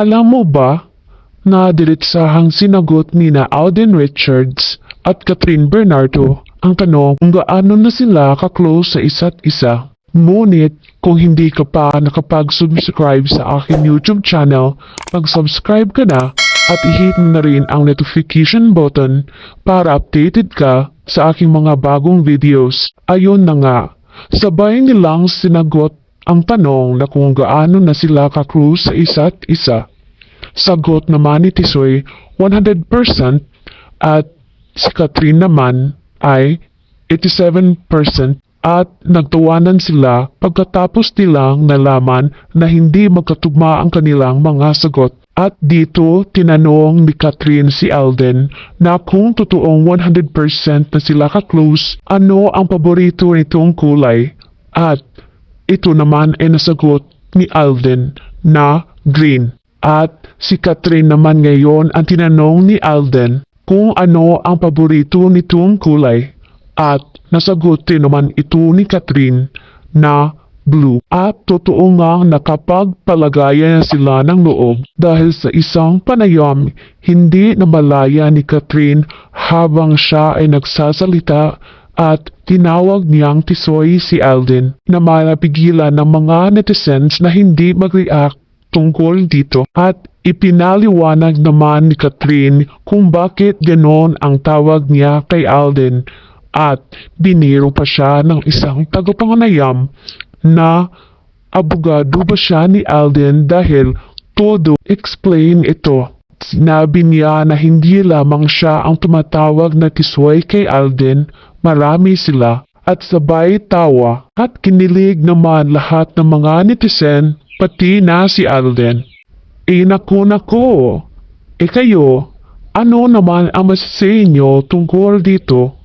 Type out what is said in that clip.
Alam mo ba na diretsahang sinagot ni na Alden Richards at Catherine Bernardo ang tanong kung gaano na sila ka-close sa isa't isa. Ngunit kung hindi ka pa nakapag-subscribe sa aking YouTube channel, mag-subscribe ka na at i-hit na rin ang notification button para updated ka sa aking mga bagong videos. Ayun na nga, sabay nilang sinagot ang tanong na kung gaano na sila ka-close sa isa't isa. Sagot naman ni Tisoy 100% at si Catherine naman ay 87% at nagtawanan sila pagkatapos nilang nalaman na hindi magkatugma ang kanilang mga sagot. At dito tinanong ni Catherine si Alden na kung totoong 100% na sila ka-close, ano ang paborito nitong kulay? At ito naman ay nasagot ni Alden na green. At si Catherine naman ngayon ang tinanong ni Alden kung ano ang paborito nitong kulay. At nasagot din naman ito ni Catherine na blue. At totoo nga nakapagpalagayan sila ng loob dahil sa isang panayam hindi namalaya ni Catherine habang siya ay nagsasalita at tinawag niyang tisoy si Alden na malapigilan ng mga netizens na hindi mag-react tungkol dito at ipinaliwanag naman ni Catherine kung bakit ganon ang tawag niya kay Alden at biniro pa siya ng isang tagapanganayam na abogado ba siya ni Alden dahil todo explain ito. Sinabi niya na hindi lamang siya ang tumatawag na tisoy kay Alden, marami sila at sabay tawa at kinilig naman lahat ng mga netizen pati na si Alden. Eh naku nako, eh kayo, ano naman ang masasayin nyo tungkol dito?